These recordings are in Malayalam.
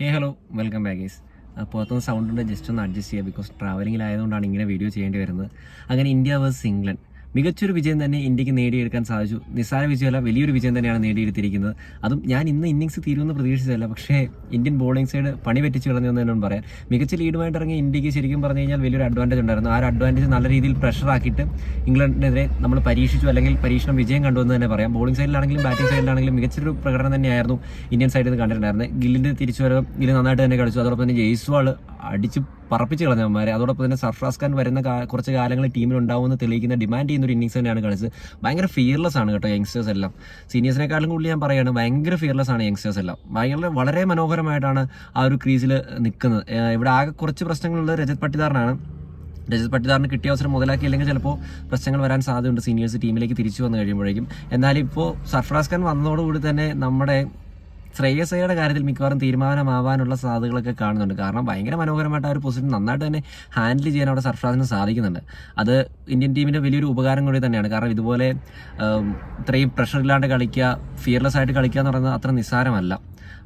Hey hello welcome back guys പുറത്തുനിന്ന് സൗണ്ടിന്റെ ജസ്റ്റ് ഒന്ന് അഡ്ജസ്റ്റ് ചെയ്യുക ബിക്കോസ് ട്രാവലിംഗിലായതുകൊണ്ടാണ് ഇങ്ങനെ വീഡിയോ ചെയ്യേണ്ടി വരുന്നത്. അങ്ങനെ ഇന്ത്യ വേഴ്സ് ഇംഗ്ലണ്ട് മികച്ചൊരു വിജയം തന്നെ ഇന്ത്യയ്ക്ക് നേടിയെടുക്കാൻ സാധിച്ചു. നിസ്സാര വിജയമല്ല വലിയൊരു വിജയം തന്നെയാണ് നേടിയെടുത്തിരിക്കുന്നത്. അതും ഞാൻ ഇന്ന് ഇന്നിങ്സ് തീരുമെന്ന് പ്രതീക്ഷിച്ചതല്ല. പക്ഷേ ഇന്ത്യൻ ബോളിംഗ് സൈഡ് പണി പറ്റിച്ചു കളഞ്ഞു എന്ന് തന്നെ പറയാം. മികച്ച ലീഡുമായിട്ട് ഇറങ്ങിയ ഇന്ത്യയ്ക്ക് ശരിക്കും പറഞ്ഞു കഴിഞ്ഞാൽ വലിയൊരു അഡ്വാന്റേജ് ഉണ്ടായിരുന്നു. ആ അഡ്വാന്റേജ് നല്ല രീതിയിൽ പ്രഷറാക്കിയിട്ട് ഇംഗ്ലണ്ടിനെതിരെ നമ്മൾ പരീക്ഷിച്ചു അല്ലെങ്കിൽ പരീക്ഷണം വിജയം കണ്ടു എന്ന് തന്നെ പറയാം. ബോളിംഗ് സൈഡിലാണെങ്കിലും ബാറ്റിംഗ് സൈഡിലാണെങ്കിലും മികച്ചൊരു പ്രകടനം തന്നെയായിരുന്നു ഇന്ത്യൻ സൈഡിൽ നിന്ന് കണ്ടിട്ടുണ്ടായിരുന്നത്. ഗില്ലിന്റെ തിരിച്ചുവരവ് ഗില്ല് നന്നായിട്ട് തന്നെ കളിച്ചു. അതോടൊപ്പം തന്നെ ജയ്സ്വാൾ അടിച്ച് പറപ്പിച്ച് കളഞ്ഞവന്മാരെ അതോടൊപ്പം തന്നെ സർഫ്രാസ് ഖാൻ വരുന്ന കുറച്ച് കാലങ്ങൾ ടീമിൽ ഉണ്ടാവുമെന്ന് തെളിയിക്കുന്ന ഡിമാൻഡ് ചെയ്യുന്ന ഒരു ഇന്നിങ്സ് തന്നെയാണ് കളിച്ചത്. ഭയങ്കര ഫിയർലെസ് ആണ് കേട്ടോ യങ്സ്റ്റേഴ്സ് എല്ലാം. സീനിയേഴ്സിനെക്കാളും കൂടുതൽ ഞാൻ പറയുകയാണ് ഭയങ്കര ഫിയർലെസ് ആണ് യങ്സ്റ്റേഴ്സ് എല്ലാം. ഭയങ്കര വളരെ മനോഹരമായിട്ടാണ് ആ ഒരു ക്രീസിൽ നിൽക്കുന്നത് ഇവിടെ ആകെ കുറച്ച് പ്രശ്നങ്ങളുള്ളത് രജത് പട്ടിദാറിനാണ്. രജത് പട്ടിദാറിന് കിട്ടിയ അവസരം മുതലാക്കിയില്ലെങ്കിൽ ചിലപ്പോൾ പ്രശ്നങ്ങൾ വരാൻ സാധ്യതയുണ്ട് സീനിയേഴ്സ് ടീമിലേക്ക് തിരിച്ചു വന്നു കഴിയുമ്പോഴേക്കും. എന്നാൽ ഇപ്പോൾ സർഫ്രാസ് ഖാൻ വന്നതോടുകൂടി തന്നെ നമ്മുടെ ശ്രേയസ് കാര്യത്തിൽ മിക്കവാറും തീരുമാനമാവാനുള്ള സാധ്യതകളൊക്കെ കാണുന്നുണ്ട്. കാരണം ഭയങ്കര മനോഹരമായിട്ട് ആ ഒരു പൊസിഷൻ നന്നായിട്ട് തന്നെ ഹാൻഡിൽ ചെയ്യാൻ അവിടെ സർഫ്രാസിന് സാധിക്കുന്നുണ്ട്. അത് ഇന്ത്യൻ ടീമിന്റെ വലിയൊരു ഉപകാരം കൂടി തന്നെയാണ്. കാരണം ഇതുപോലെ ഇത്രയും പ്രഷർ ഇല്ലാണ്ട് കളിക്കുക ഫിയർലെസ് ആയിട്ട് കളിക്കുക എന്ന് പറയുന്നത് അത്ര നിസ്സാരമല്ല.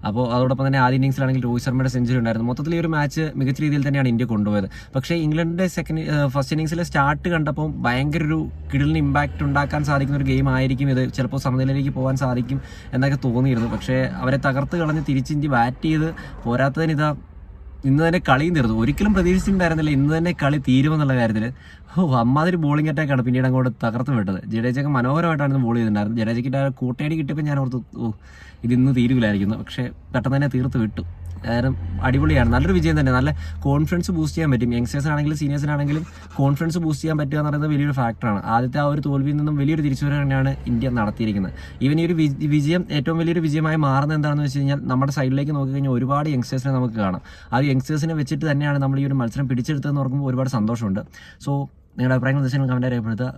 അപ്പോൾ അതോടൊപ്പം തന്നെ ആദ്യ ഇന്നിംഗ്സിലാണെങ്കിൽ രോഹിത് ശർമ്മയുടെ സെഞ്ചുറി ഉണ്ടായിരുന്നു. മൊത്തത്തിൽ ഈ ഒരു മാച്ച് മികച്ച രീതിയിൽ തന്നെയാണ് ഇന്ത്യ കൊണ്ടുപോയത്. പക്ഷേ ഇംഗ്ലണ്ടിന്റെ സെക്കൻഡ് ഫസ്റ്റ് ഇന്നിംഗ്സിലെ സ്റ്റാർട്ട് കണ്ടപ്പോൾ ഭയങ്കര ഒരു കിടലിന് ഇമ്പാക്റ്റ് ഉണ്ടാക്കാൻ സാധിക്കുന്ന ഒരു ഗെയിം ആയിരിക്കും ഇത്. ചിലപ്പോൾ സമനിലയിലേക്ക് പോകാൻ സാധിക്കും എന്നൊക്കെ തോന്നിയിരുന്നു. പക്ഷേ അവരെ തകർത്ത് കളഞ്ഞ് തിരിച്ച് ഇന്ത്യ ബാറ്റ് ചെയ്ത് പോരാത്തതിന് ഇതാ ഇന്ന് തന്നെ കളിയും തീർന്നു. ഒരിക്കലും പ്രതീക്ഷിച്ചിട്ടുണ്ടായിരുന്നില്ല ഇന്ന് തന്നെ കളി തീരുമെന്നുള്ള കാര്യത്തിൽ ഓ അമ്മാതിരി ബോളിംഗ് അറ്റാക്കാണ് പിന്നീട് അങ്ങോട്ട് തകർത്ത് വിട്ടത്. ജഡേജയൊക്കെ മനോഹരമായിട്ടാണ് ബോൾ ചെയ്തിട്ടുണ്ടായിരുന്നത്. ജഡേജയ്ക്ക് ആ കൂട്ടയടി കിട്ടിയപ്പോൾ ഞാൻ ഓർത്തു ഓ ഇത് ഇന്ന് തീരുമില്ലായിരിക്കുന്നു പക്ഷേ പെട്ടെന്ന് തന്നെ തീർത്ത് വിട്ടു. കാരണം അടിപൊളിയാണ്. നല്ലൊരു വിജയം തന്നെ. നല്ല കോൺഫിഡൻസ് ബൂസ്റ്റ് ചെയ്യാൻ പറ്റും. യങ്സ്റ്റേഴ്സിനാണെങ്കിലും സീനിയേഴ്സിനാണെങ്കിലും കോൺഫിഡൻസ് ബൂസ്റ്റ് ചെയ്യാൻ പറ്റുക എന്ന് പറയുന്നത് വലിയൊരു ഫാക്ടറാണ് ആദ്യത്തെ ആ ഒരു തോൽവിയിൽ നിന്നും വലിയൊരു തിരിച്ചുവരവ് തന്നെയാണ് ഇന്ത്യ നടത്തിയിരിക്കുന്നത്. ഈവൻ ഈ ഒരു വിജയം ഏറ്റവും വലിയൊരു വിജയമായി മാറുന്നത് എന്താണെന്ന് വെച്ച് കഴിഞ്ഞാൽ നമ്മുടെ സൈഡിലേക്ക് നോക്കിക്കഴിഞ്ഞാൽ ഒരുപാട് യങ്സ്റ്റേഴ്സിനെ നമുക്ക് കാണാം. ആ യങ്സ്റ്റേഴ്സിനെ വെച്ചിട്ട് തന്നെയാണ് നമ്മൾ ഈ ഒരു മത്സരം പിടിച്ചെടുത്തതെന്ന് ഓർക്കുമ്പോൾ ഒരുപാട് സന്തോഷമുണ്ട്. സോ നിങ്ങളുടെ അഭിപ്രായങ്ങൾ വെച്ചാൽ കമന്റ് രേഖപ്പെടുത്തുക.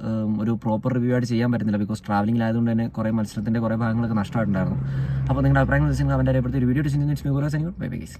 ഒരു പ്രോപ്പർ റിവ്യൂ ആയിട്ട് ചെയ്യാൻ പറ്റുന്നില്ല ബിക്കോസ് ട്രാവലിംഗിലായതുകൊണ്ട് തന്നെ കുറേ മത്സരത്തിന്റെ കുറേ ഭാഗങ്ങളൊക്കെ നഷ്ടമായിട്ടുണ്ടായിരുന്നു. അപ്പോൾ നിങ്ങളുടെ അഭിപ്രായങ്ങൾ വെച്ചാൽ കമന്റ് രേഖപ്പെടുത്തി ഒരു video decision bye bye guys